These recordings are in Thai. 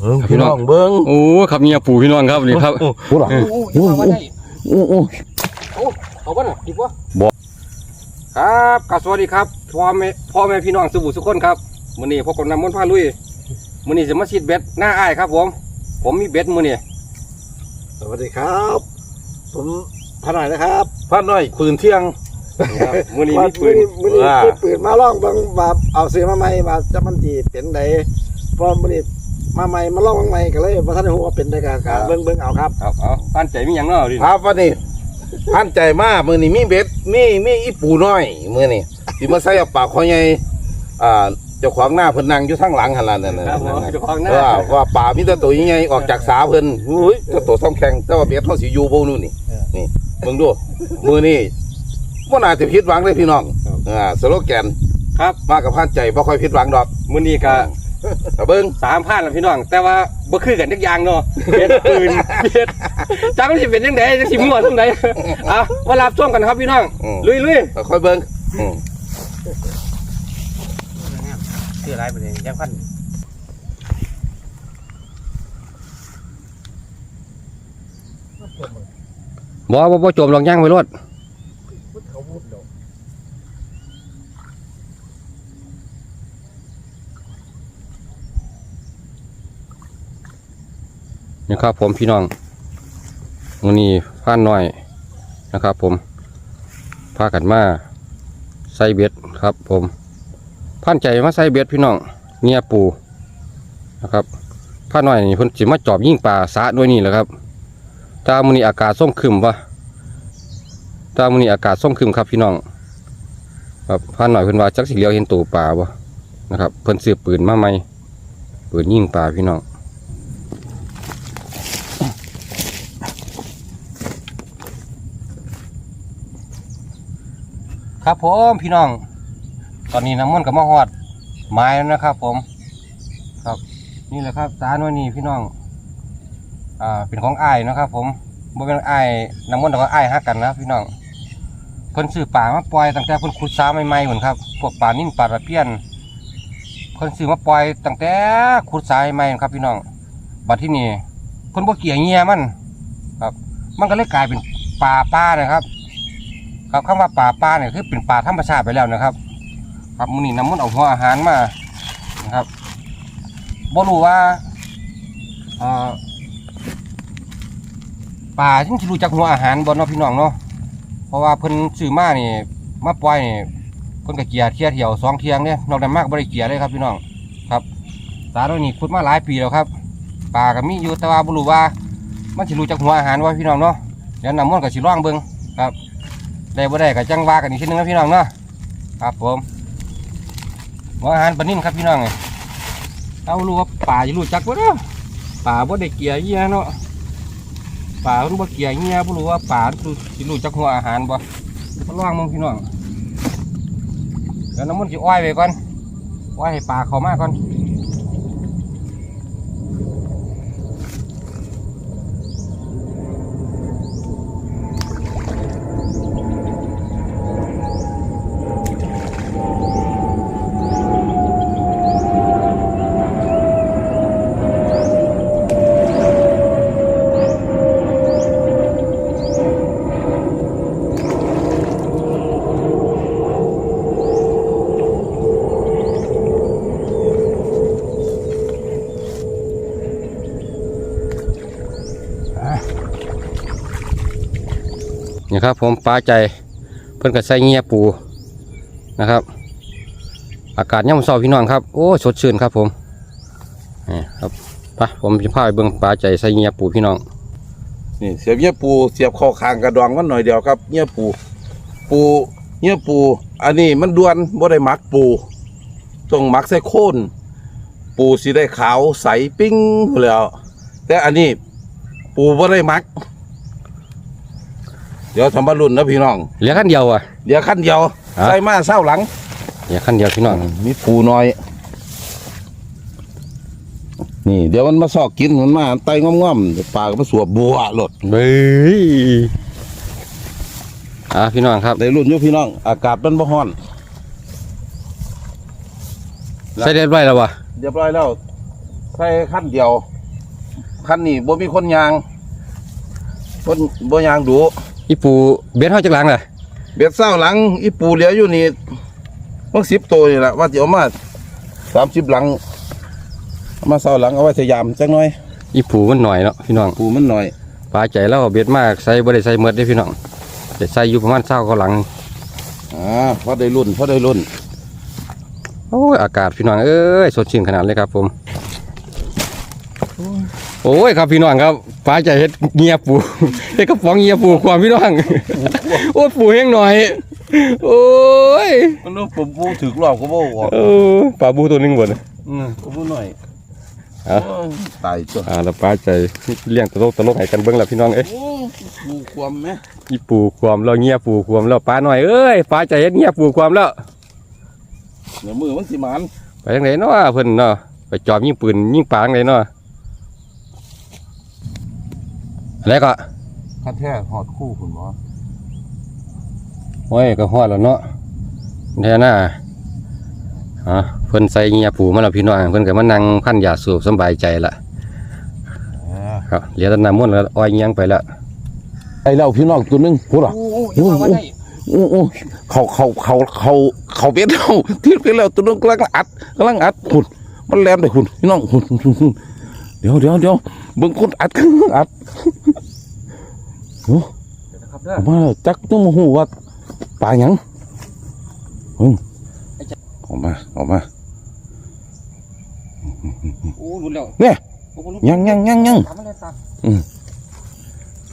เบิ้งพี่น้องเบิ้งโอ้ครับเนี่ยปู่พี่น้องครับนี่ครับพูดหรอเออโอ้โอ้โอ้โอ้เอาบ้านดีกว่าบอกครับกสวัสดีครับพ่อแม่พ่อแม่พี่น้องสุบุสุคนครับมื้อนี้พบกับน้ำมนต์พาลุยมื้อนี้จะมาฉีดเบ็ดหน้าอ้ายครับผมผมมีเบ็ดมื้อนี้สวัสดีครับ ผมพนายนะครับพาดหน่อยปืนเที่ยงครับมื้อนี้มีปืนมือนี้ว่ามีปืนมาล่องเบังมาเอาซื้อมาใหม่มาจะมันดีเป็นไดเพราะมือนี้ มาใหม่มาล่องใหม่ก็เลยมาท่านได้หัวาเป็นได้การการเบิ้งเบิ้งเอาครับครับเอาตั้นใจมีหยังเนาะดิครับวันนี้พันใจมากมือนี้มีเบ็ดมีมีอีปูน้อยมือนี้ที่มาใส่เอาปากคอใหญ่อ่าเจ้าของหน้าเพิ่นนั่งอยู่ทางหลังหันล่ะนั่นน่ะครับผมเจ้าของหน้าว่าว่าป่ามีแต่ตัวใหญ่ๆออกจากสาเพิ่นอุ้ยแต่ตัวซ้ำแข็งแต่ว่าเบ็ดเฮาสิอยู่บ่นู่นนี่นี่เบิ่งดูมือนี้บ่น่าจะผิดหวังเลยพี่น้องอ่าสโลแกนครับมากับพันใจบ่ค่อยผิดหวังดอกมื้อนี้ก็ แต่เบิ่งสามพันแล้วพี่น้อง แต่ว่าบ่คือกันทุกอย่างเนาะเบ็ดปืนเบ็ดจักมันสิเป็นจังไดจังสิมั่วจังไดเอามารับช่วงกันครับพี่น้อง อืม ลุยค่อยๆเบิ่งอืมชื่ออะไรไปเลยยังพันบ่บ่บ่จมลองย่างไปรถ ครับผมพี่น้องวันนี้พานน้อยนะครับ ผมพากันมาใส่เบ็ดครับ ผมพันใจมาใส่เบ็ดพี่น้องเงียปูนะครับพานน้อยนี่เพิ่นสิมาจอบยิงปลาสะด้วยนี่แหละครับตามื้อนี้อากาศส้มครึมวะตามื้อนี้อากาศส้มครึมครับพี่น้องครับพาน้อยเพิ่นว่าจักสิเลียวเห็นตัวปลาบ่นะครับ เพิ่นซื้อปืนมาใหมปืนยิงปลาพี่น้อง ครับผมพี่น้อง ตอนนี้น้ำมันกับมาหอดไม้แล้วนะครับ ผม ครับ นี่แหละครับสารวันนี้พี่น้อง อ่า เป็นของไอ้นะครับ ผมบ่เป็นไอ้น้ำมันต์แต่ว่าอ้ฮักกันนะพี่น้องเพิ่นซื้อป่ามาปล่อยตั้งแต่เพิ่นขุดสาใหม่ๆเหมือนครับ พวกป่านิ่มป่าตะเพียนเพิ่นซื้อมาปล่อยตั้งแต่ขุดสาใหม่ครับ พี่น้อง บัดที่นี่เพิ่นบ่เกี่ยเงี้ยมัน ครับ มันก็เลยกลายเป็นป่าป้านะครับ ครับคำว่าป่าป้าเนี่ยคือเป็นป่าธรรมชาติไปแล้วนะครับ ครับมื้อนี้น้ำมันเอาหัวอาหารมานะครับบ่รู้ว่าป่าจึงสิรู้จักหัวอาหารบ่เนาะพี่น้องเนาะเพราะว่าเพิ่นซื้อมานี่มาปล่อยนี่เพิ่นก็เกลียเที่ยเที่ยวสองเที่ยงเนี่ยนอกนั้นมากบ่ได้เกียเลยครับพี่น้องครับสาตัวนี้ขุดมาหลายปีแล้วครับป่าก็มีอยู่แต่ว่าบ่รู้ว่า มันสิรู้จักหัวอาหารบ่าพี่น้องเนาะเดี๋ยวน้ำมันต์ก็สิลองเบิ่งครับ ได้บ่ได้ก็จังว่ากันอีกทีนึงนะพี่น้องเนาะครับผมหัวอาหารปลานิ่มครับพี่น้องไงเอารู้ว่าป่าจะรู้จักบ่เนาะป่าบ่ได้เกลียเหี้ยเนาะป่ามันบ่เกลียเหี้ยบ่รู้ว่าป่ารู้สิรู้จักหัวอาหารบ่มาลองมึงพี่น้องเดี๋ยวน้ำมันต์สิอ้อยไว้ก่อนอ้อยให้ป่าเข้ามาก่อน นี่ครับผมปลาใจเพิ่อนก็ใส่เงียปูนะครับ อากาศย่ำเศร้าพี่น้องครับโอ้สดชื่นครับผมนี่ครับไปผมจะพาไปเบิ่งปลาใจใส่เงียปูพี่น้องนี่เสียบเงี้ยปูเสียบคอคางกระดองมันหน่อยเดียวครับเงี้ยปู ปูเงี้ยปู อันนี้มันด่วนบ่ได้หมักปูต้องหมักใส่โคนปูสิได้ขาวใสปิ้งแล้ว แต่อันนี้ปูบ่ได้หมัก เดี๋ยวทำบรรลุนนะพี่น้องเหลือขั้นเดียวอะ เดี๋ยวขั้นเดียวฮะ ใส่มาเศร้าหลัง เหลือขั้นเดียวพี่น้องมีปูน้อย นี่ เดี๋ยวมันมาซอกกินมันมาไตง่อมๆเดี๋ยวปลาก็มาสวบบัวหลดเบ้ยอ่าพี่น้องครับ ได้รุ่นอยู่พี่น้อง อากาศมันบ่ฮ้อน ใส่เรียบร้อยแล้ววะเรียบร้อยแล้ว ใส่ขั้นเดียวขั้นนี้บ่มีคนยางคนบ่ยางดู อีปูเบ็ดเฮาจักหลังล่ะเบ็ดเศร้าหลังอีปูเหลืออยู่นี่มันสิบตัวนี่แหละว่าจะเอามาสามสิบหลังเอามาเศร้าหลังเอาไว้สยามจักหน่อย อีปูมันหน่อยเนาะพี่น้องปูมันหน่อยปลาใจแล้วเอาเบ็ดมากใส่บ่ได้ใส่หมดเด้พี่น้องแต่ใส่อยู่ประมาณ20กว่าหลังอ่าพอได้รุ่นพอได้รุ่นโอ้ยอากาศพี่น้องเอ้ยสดชื่นขนาดเลยครับผม โอ้ยครับพี่น้องครับปลาใจเฮ็ดเงียปูเฮ็ดกระป๋องเงียปูความพี่น้องโอ้ยปูแห้งหน่อย โอ้ยมันรู้ผมปูถือกรอบก็บ่ออกเออปลาบูตัวหนึงบ่นอืมก็บ่หน่อยเอาโอ้ยตายตัวอ่าแล้วปลาใจเลี้ยงตลกตลกให้กันเบิ่งแล้วพี่น้องเอ้ย โอ้ปูความไหมอีปูความแล้วเงียปูความแล้วปลาหน่อยเอ้ยปลาใจเฮ็ดเงียปูความแล้วเดี๋ยวมือมันสิหมันไปทางไหนเนาะเพิ่นเนาะไปจอบยิงปืนยิงปลาทางไหนเนาะ อะไรก็คันแท้หอดคู่คุณหมอโอ้ยก็ฮอดแล้วเนาะแท้น่ะฮะเพิ่นใส่เงียปูมาแล้วพี่น้องเพิ่นก็มานั่งพันยาสูบสำบายใจละครับเหลือแต่น้ำมันต์แล้วอ้อยเงียงไปแล้วไอ้เราพี่น้องตัวหนึงพูดหรอโอ้โอ้โหโอ้โอ้เขาเขาเขาเขาเขาเป็ดเราที่เป็นแล้วตัวนึงกำลังอัดกำลังอัดหุ่นมันแลมไปหุ่นพี่น้องหุ่นหุ่นหุ่นหุ่นเดี๋ยวเดี๋ยวเดี๋ยว เบิ่งคนอัดอัดโอ้ครับเด้อออกมาแล้วจักต้องมาหูว่าปลาหยังเฮ้ยออกมาออกมาโอ้รุนแล้วเนี่ยโอ้รุนยังยังยังยังตามมาเลยตามอืม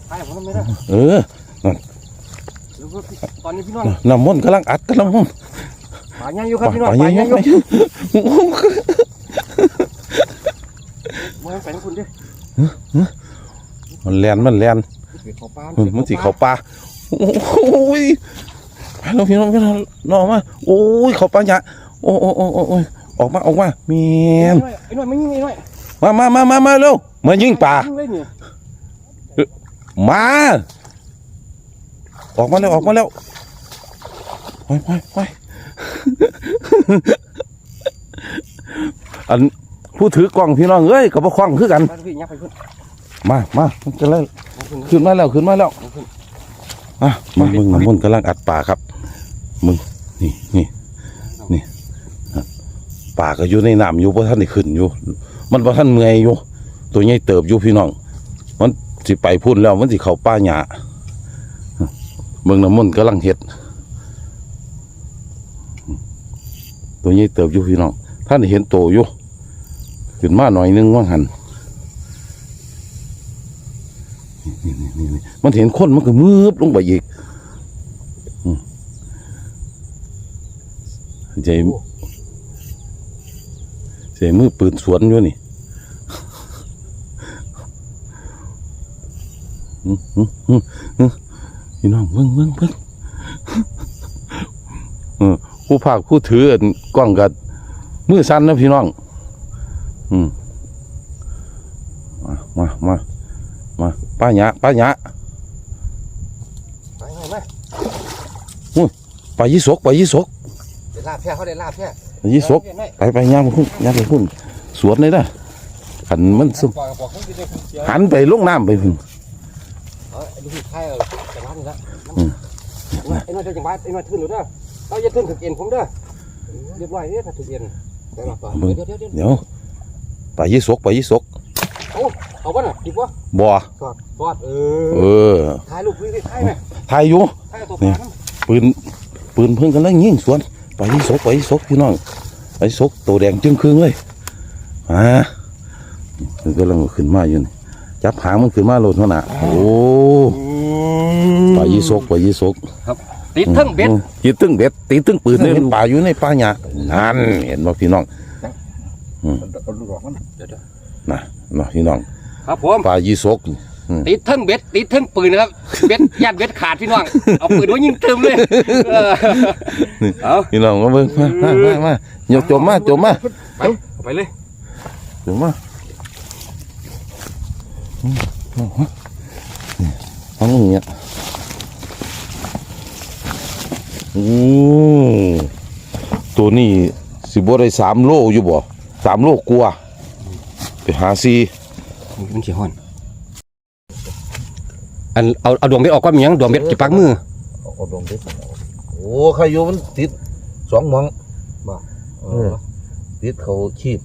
ไปผมไม่ได้เออตอนนี้พี่น้องน้ำมันต์กำลังอัดกำลังมันปลาใหญ่อยู่ครับพี่น้องปลาปใหลาใหญ่ญ่ๆอยู่โอ้โหมาไปทั้งคุณดิ มันแลนมันแลนเขาปลามันมันสีเขาปลาโอ้ยไปแล้วพี่น้องพี่น้องรอมาโอ้ยเขาปลาหยะโอ้โอ้โอ้โอ้โอ้ยออกมาออกมาเมียนไอ้หน่อยไม่ยิงไอ้หน่อยมามามามามาเร็วมายิงปลายิงเลยนี่มาออกมาแล้วออกมาแล้วไปไปไปอัน ผู้ถือกล้องพี่น้องเอ้ยกับพวกคล้องคือกันไปพี่ยับไปขึ้นมามามันจะเลยยับขึ้นขึ้นมาแล้วขึ้นมาแล้วยับขึ้นอะมามึงน้ำมนต์กำลังอัดป่าครับ มึงนี่นี่นี่ป่าก็อยู่ในน้ำอยู่เพราะท่านได้ขึ้นอยู่ มันเพราะท่านเมื่อยอยู่ ตัวใหญ่เติบอยู่พี่น้อง มันสิไปพุ่นแล้วมันสิเข้าป่าหญ้าเมืองน้ำมนต์กำลังเฮ็ด ตัวใหญ่เติบอยู่พี่น้อง ท่านได้เห็นโตอยู่ ขึ้นมาหน่อยนึงว่างหันมันเห็นคนมันก็มืบลงไปอีกอืมใจใจมือปืนสวนอยู่นี่พี่น้องเบิ่งเบิ่งเบิ่งผู้ภาคผู้ถือกล้องกับมือสั้นนะพี่น้อง อืมมามามามาป้าหยะป้าหยะไปหน่อยไหมไปยี่สกไปยี่สกเดี๋ยวลาบแพ้เขาเดี๋ยวลาบแพ้ไปยี่สกไปไปย่างไปพุ่นย่างไปพุ่นสวนเลยนะหันมันสุปล่อยกับปล่อยเขาจะได้เสียหันไปลงน้ำไปพุ่นเออดูสิใครเออจะร้านนี่ละอืมไอ้หน่อยจะจังหวะไอ้หน่อยขึ้นหรือเด้อเราจะขึ้นถึงเอ็นผมเด้อเรียบร้อยเนี่ยถ้าถึงเอ็นได้หรอเปล่าเดี๋ยวเดี๋ยวเดี๋ยวเดี๋ยว ไปยี่สกไปยี่สกโอ้เอาบ้านอะดีกว่าบ่อสอดสอดเอเอออถ่ายรูปวิวถ่ายไหมทายอยู่ถ่ายตัวปลาน้ำปืนปืนเพิ่งกันแล้วยิงสวนไปยี่สกไปยี่สกพี่น้องไปสกตัวแดงจึงครึ่งเลยอ่ามันกำลังขึ้นมาอยู่นี่จับหางมันขึ้นมาโลดเท่าน่ะโอ้ไปยี่สกไปยี่สกติดทั้งเบ็ดติดตึ้งเบ็ดติดตึ้งปืนเนี่ยป่าอยู่ในป่าหญ้านั่นเห็นบ่พี่น้อง นะเนาะพี่น้องครับผมป่ายีสกติดทั้งเบ็ดติดทั้งปืนนะครับเบ็ดยัดเบ็ดขาดพี่น้องเอาปืนไว้ยิงเติมเลยเออเอาพี่น้องมาเบิ่งมามามามาโยกจมมาจมมาไปเอาไปเลยจมมาอืมเอาฮะนี่เอาอย่างเงี้ยโอ้ตัวนี้สิบ่ได้สามโลอยู่บ่ สามโลกลัวาไปหาซีมันสิฮ้อน อันเอาเอาดวงเบ็ดออกก่อนมีหยังดวงเบ็ดจิปักมือเอาดงเด็ดโอ้ใครอยู่มันติดสองหมองบ่เออติดเขาชีพ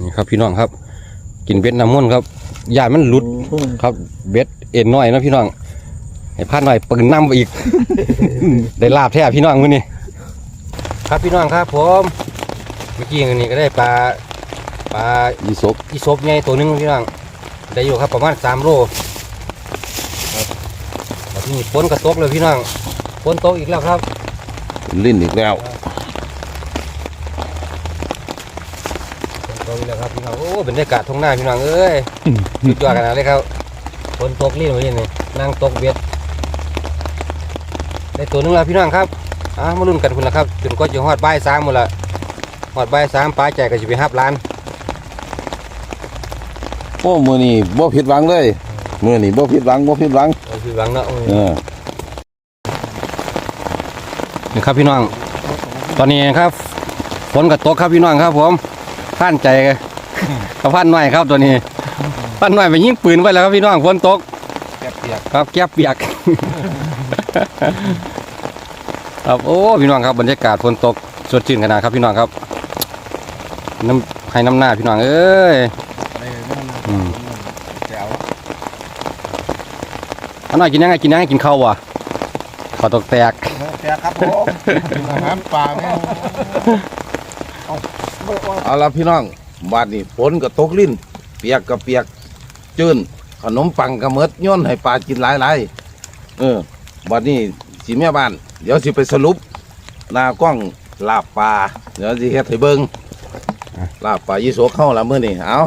นี่ครับพี่น้องครับ กินเบ็ดน้ำมันต์ครับยานมันหลุดครับ เบ็ดเอ็นน้อยนะพี่น้องให้พลาดหน่อยปืนน้ำไปอีก ได้ลาบแท้พี่น้องมื้อนี้ครับพี่น้องครับผม เมื่อกี้อันนี้ก็ได้ปลาปลายีศพอีศพใหญ่ตัวหนึงพี่น้องได้อยู่ครับประมาณสามโลครับแล้วที่นี่ฝนกระตกเลยพี่น้องฝนตกอีกแล้วครับ ลิ้นอีกแล้วฝนตกอีกแล้วครับพี่น้องโอ้บรรยากาศทุ่งนาพี่น้องเอ้ยสุดยอดขนาดเลยครับฝนตกลิ้นมาลิ้นนี่นั่งตกเบ็ดได้ตัวหนึงแล้วพี่น้องครับอะมาลุ้นกันคุณละครับจนก็จะฮอดบ่ายสามหมดละ ฮอดบ่ายสามปลาใจก็จะไปฮับร้านโอ้มือนี่บ่ผิดหวังเลยมือนี่บ่ผิดหวังบ่ผิดหวังเอาคือหวังเนาะเออนี่ครับพี่น้อง ตอนนี้นะครับฝนก็ตกครับพี่น้องครับ ผมผ่านใจกับพันหน่อยครับตัวนี้พันหน่อยไปยิงปืนไปแล้วครับพี่น้องฝนตกแก็บเปียกครับแก็บเปียกครับโอ้พี่น้องครับบรรยากาศฝนตกสดชื่นขนาดครับพี่น้องครับ น้ำให้น้ำหน้าพี่น้องเอ้ยอืมอันหน่อยกินยังไงกินยังไงกินข้าววะข้าวตกแตกแต่ครับผมอาหารป่าแม่เอาเอาละพี่น้องบาดนี้ฝนก็ตกลิ้น เปียกก็เปียกจื้นขนมปังก็เมดโย่นให้ปลากินหลายๆเออบัดนี้สิแม่บ้าน เดี๋ยวสิไปสรุปหน้ากล้องลาบปลาเดี๋ยวสิเฮ็ดให้เบิ่ง ลาบปลายี่โสเข้าละมื้อนี้เอา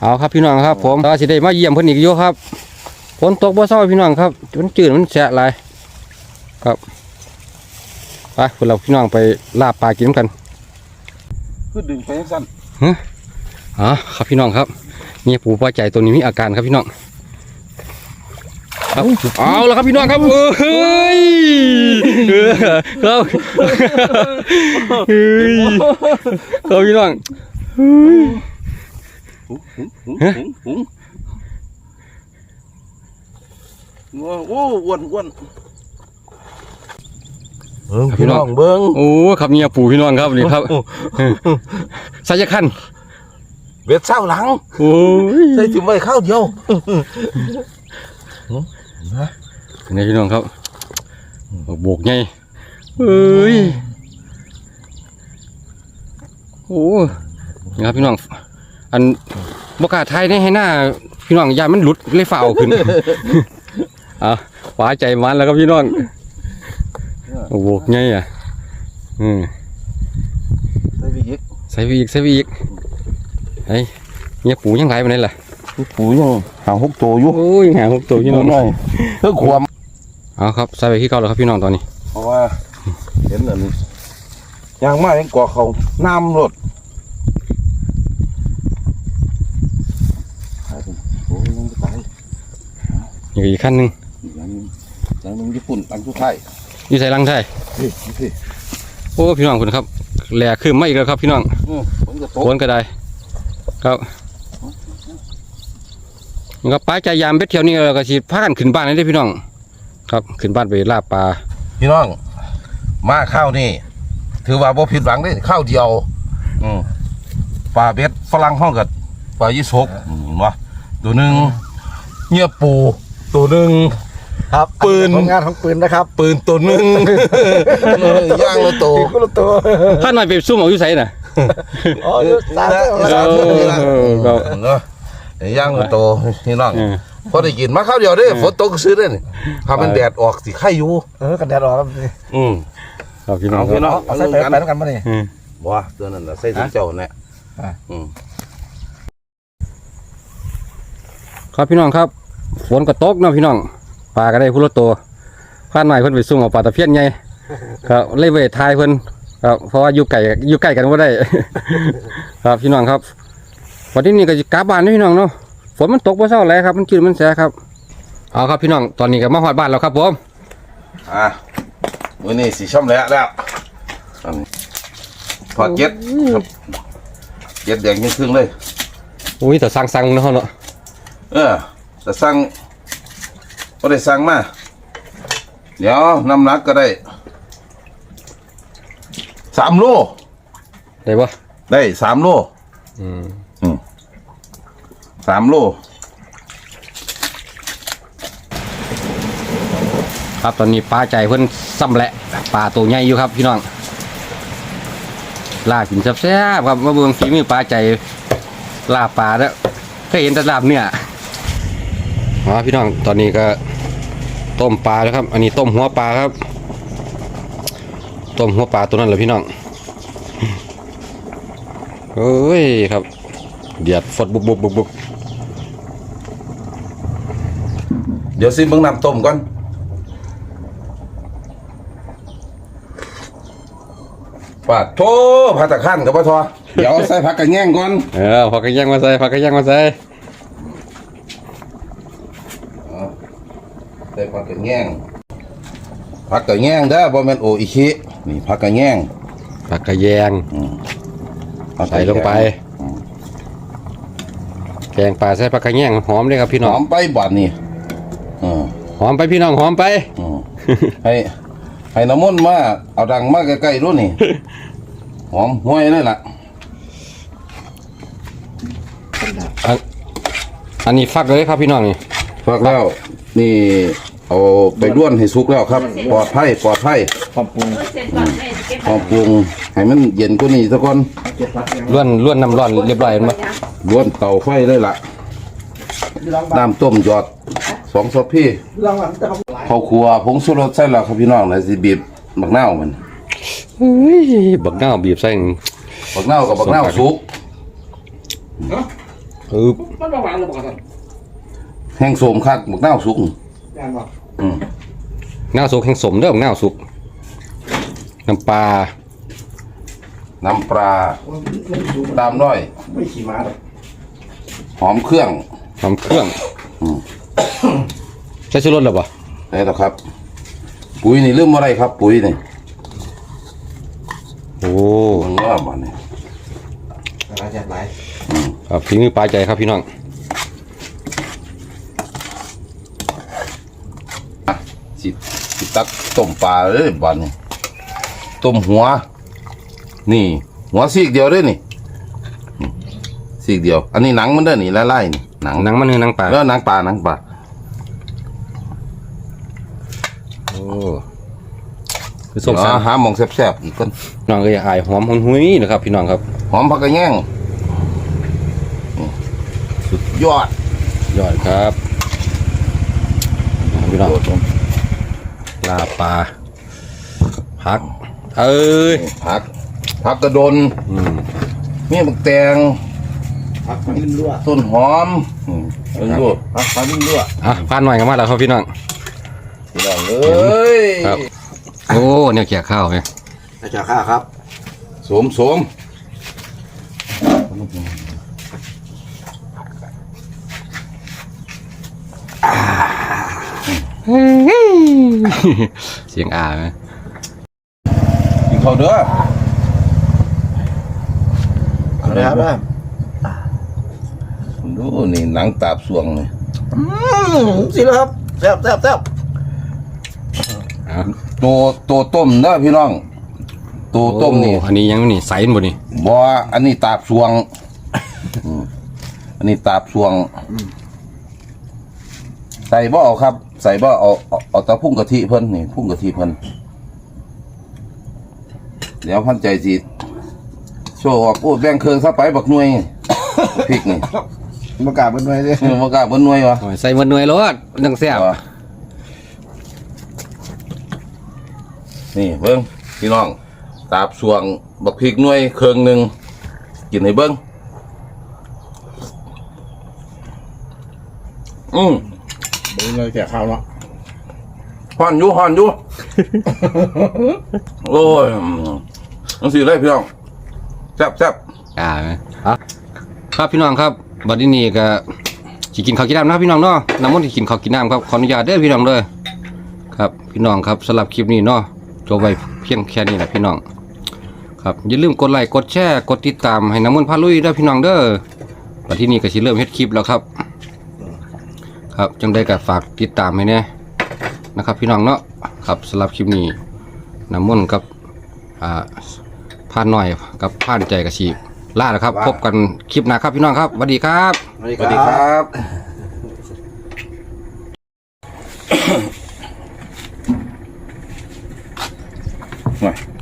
เอาครับพี่น้องครับ ผมก็สิได้มาเยี่ยมเพิ่นอีกอยู่ครับฝนตกบ่เศร้าพี่น้องครับมันจืดมันแฉะหลายครับไปพวกเราพี่น้องไปลาบปลากินกันคือดึงไปจังซั่นอ๋อครับพี่น้องครับเนี่ยปูป้าใจตัวนี้มีอาการครับพี่น้อง ครับเอาแล้วครับพี่น้องครับเฮ้ยครับเฮ้ยครับพี่น้องหุงหุงหุงหุงหุงโอ้อ้วนอ้วนเบิ่งพี่น้องเบิ่งโอ้ครับเนี่ยปูพี่น้องครับนี่ครับใส่จะขั้นเบ็ดเศร้าหลังโอ้ยใส่ถึงไว้ข้าวเดียว นี่พี่น้องครับโบกไงเอ้ยโอ้นี่ครับพี่น้อง อันบกล้าไทยนี่ให้หน้า พี่น้องยามันหลุดเลยฝ่าเอาขึ้นอะหวาใจมันแล้วครับพี่น้องโบกไงอะอืมใส่ไปอีกใส่ไปอีกใส่ไปอีกไอ้เนี่ยปูยังไงไปไหนล่ะพี่ ปูยังหาหกตัวอยู่โอ้ยหาหกตัวพี่น้องหน่อยเพื่อความเอาครับใส่ไปที่เก่าแล้วครับพี่น้องตอนนี้ เพราะว่าเห็นอันนี้ยางมากยังก่อเขาน้ำรถโอ้ยยังไม่ตายอีกอีกขั้นหนึ่งอย่างนึงอย่างนึงญี่ปุ่นอันสุดท้ายอยู่ใส่ลังไทยนี่นี่โอ้พี่น้องคุณครับแหลกขึ้นมาอีกแล้วครับพี่น้องอืมผมจะตกโวนก็ได้ครับมัน ก็ป้าใจยามเบ็ดเที่ยวนี้เราก็สิพากันขึ้นบ้านเลยเด้อพี่น้อง ครับขึ้นบ้านไปลาบปลาพี่น้อง มาข้าวนี่ ถือว่าบ่ผิดหวังเด้ข้าวเดียวอืมปลาเบ็ดฝรั่งห้องกับปลายี่สกอืมวะตัวหนึ่งเงียปู ตัวหนึ่งครับปืนผลงานของปืนนะครับ ปืนตัวหนึ่งเออย่างละตัวอีกคนละตัวถ้าหน่อยไปซุ่มเอาอยู่ใส่น่ะอ๋อสามตัวสามตัวนี่ละเออครับเนาะ ย่างละตัวพี่น้องเออพอได้กินมาข้าวเดียวเด้ฝนตกก็ซื้อเด้นี่ถ้ามันแดดออกสิไข่อยู่เออกันแดดออกครับอืมครับพี่น้องเอาคพี่รับน้องเอาใส่ไปไปแล้วกันมาเนี่ยอืมบ่ตัวนั้นน่ะใส่ถุงเจ้าเนี่ยอะอืมครับพี่น้องครับฝนก็ตกเนาะพี่น้องปลาก็ได้พุละตัวพาดหน่อยเพิ่นไปซุ่มเอาปลาตะเพียนไงครับเลยเวททายเพิ่นครับเพราะว่าอยู่ไกลอยู่ใกล้กันบ่ได้ ครับพี่น้องครับ วันนี้นี่ก็จะกลับบ้านเด้อพี่น้องเนาะฝนมันตกบ่เช้าแล้วครับ มันจืดมันแสครับเอาครับพี่น้องตอนนี้ก็มาฮอดบ้านแล้วครับผมอะมื้อนี้สิช่อมแล้วแล้วอันนี้ทอดเก็ดครับเก็ดแดงยิ่งครึ่งเลย อุ้ยแต่สั่งสั่งเนาะเนาะเออแต่สั่งก็ได้สั่งมาเดี๋ยวน้ำหนักก็ได้สามโลได้ปะได้สามโลอืม สามโล ครับตอนนี้ปลาใจเพิ่นซ้ำแหละปลาตัวใหญ่อยู่ครับพี่น้องลาบกินแซ่บๆครับมาเบิ่งฝีมือปลาใจลาบปลาแล้วเคยเห็นแต่ลาบเนื้ออ๋อพี่น้องตอนนี้ก็ต้มปลาแล้วครับ อันนี้ต้มหัวปลาครับ ต้มหัวปลาตัวนั้นเหรอพี่น้องเอ้ยครับ เดือดฟดบุบบุบบุบบุบ เดี๋ยวซิมเบิ่งน้ำต้มก่อนปาดโถผัดตะขั้นกับปะทอเดี๋ยวใส่ผักกระแง่งก่อนเออผักกระเย่างมาใส่ผักกระเย่างมาใส่ใส่ผักกระแง่งผักกระแง่งเด้อบ่แม่นโออิชินี่ผักกระแง่งผักกระแยงผักกใส่ระแยลงไป แกงปลาใส่ผักกระแยงหอมเลยครับพี่หน้อองมไปบัดนี่ อืมหอมไปพี่น้องหอมไป อืมให้ ให้น้ำมนต์มาเอาดังมาใกล้ๆรู้นี่ หอมห้วยเลยล่ะอันอันนี้ฟักเลยครับพี่น้องนี่ฟักแล้ว นี่เอาไปด้วนให้สุกแล้วครับ ปลอดภัยปลอดภัยขอบคุณเสร็จก่อนเลยเก็บหอมปรุงให้มันเย็นกว่านี้ซะก่อนเก็บรักล้วนล้วนน้ำร้อนเรียบร้อยมั้ยด้วนเตาไฟเลยล่ะลองบ้างน้ำต้มหยอด สองซอบพี่ลองบ้างจะทำหลายข้าวครัวผงชูรสใส่แล้วครับพี่น้องแล้วสิบีบบักนาวมันเฮ้ยบักหน้าวบีบใส่บักนาวกับบักนาวสุกปึ๊บมันระหว่างหรือเปล่าครับแห้งโสมคักบักนาวสุกงานบอกอืมหน้าวสุกแห้งสมเด้อบักหน้าวสุกน้ำปลาน้ำปลาไม่ดูตามด้วยไม่ขี่ม้าหรอกหอมเครื่องหอมเครื่องอืม ใช้ชูรสหรือเปล่านี่แหละครับ ปุ๋ยนี่ลืมอะไรครับ ปุ๋ยนี่โอ้มันงามอันนี้อะไรแจกหลายครับฝีมือปลาใจครับพี่น้องสิสิตักต้มปลาเลยบัดนี้ต้มหัว นี่ หัวซีกเดียวเด้นี่อืม ซีกเดียว อันนี้หนังมันเด้อนี่ไล่ๆนี่หนังหนังมันคือหนังปลาแล้วหนังปลาหนังปลาโอ้คือส้มเดี๋สายวมหาหมองแซ่บๆอีกคนน้องก็อย่าอายหอมหุยๆนะครับ พี่น้องครับ หอมผักกระแยงนี่สุดยอดยอดครับพี่น้องโดดลงลาปลาพัก เอ้ยผักผักกระดนอืมนี่บักแตง พักฟันลิ้นรั่วต้นหอมอืมเบิ่งดูพักฟันลิ้นรั่วอะผ่านหน่อยกันมาแล้วครับพี่น้องพี่น้องเอ้ยครับ โอ้เนี่ยแก่ข้าวไหมอาจารย์ข้าครับสมสมเสียงอ่าไหมกินข้าวเด้อเอาเลยครับ นะดูนี่หนังตาบสวงนี่อืมสิแล้วครับแซ่บแซ่บแซ่บอะตัวตัวต้มเด้อพี่น้อง ตัวต้มนี่โอ้อันนี้ยังนี่ใสบ่นี่บ่อันนี้ตาบสวงอืมอันนี้ตาบสวง ใส่บ่เอาครับ ใส่บ่เอาเอาเอาแตะพุ่งกะทิเพิ่นนี่พุ่งกะทิเพิ่นเดี๋ยวพันใจสิโชว์ออกโอ้แบ่งเครื่องซะไปบักหน่วยพริกนี่ มากราบเป็นไว้เลยเออบ่กล้าเบิ่นหน่วยวะ โอ้ยใส่หมดหน่วยรถนังแซ่บนี่เบิ้งพี่น้อง ตาบสวง บักพริกหน่วยเครื่องหนึ่งกินให้เบิ้งอืมเบิ่งเลยแจกข้าวเนาะห่อนอยู่ห่อนอยู่ โอ้ยนังสีเลยพี่น้องแซ่บแซ่บอ่าไหมอะครับพี่น้องครับ บัดนี้ก็สิกินข้าวกินน้ำนะพี่น้องเนาะน้ำมันสิกินข้าวกินน้ำครับขออนุญาตเด้อพี่น้องเด้อครับพี่น้องครับสำหรับคลิปนี้เนาะจบไว้เพียงแค่นี้แหละพี่น้องครับอย่าลืมกดไลค์กดแชร์กดติดตามให้น้ำมันพาลุยเด้อพี่น้องเด้อวันที่นี้ก็สิเริ่มเฮ็ดคลิปแล้วครับ ครับจังได้ก็ฝากติดตามให้แน่นะครับ พี่น้องเนาะครับสำหรับคลิปนี้น้ำมันกับอ่าผ่านหน่อยกับผ่านใจกับชี ลาแล้วครับ พบกันคลิปหน้าครับพี่น้องครับสวัสดีครับสวัสดีครับหน่อย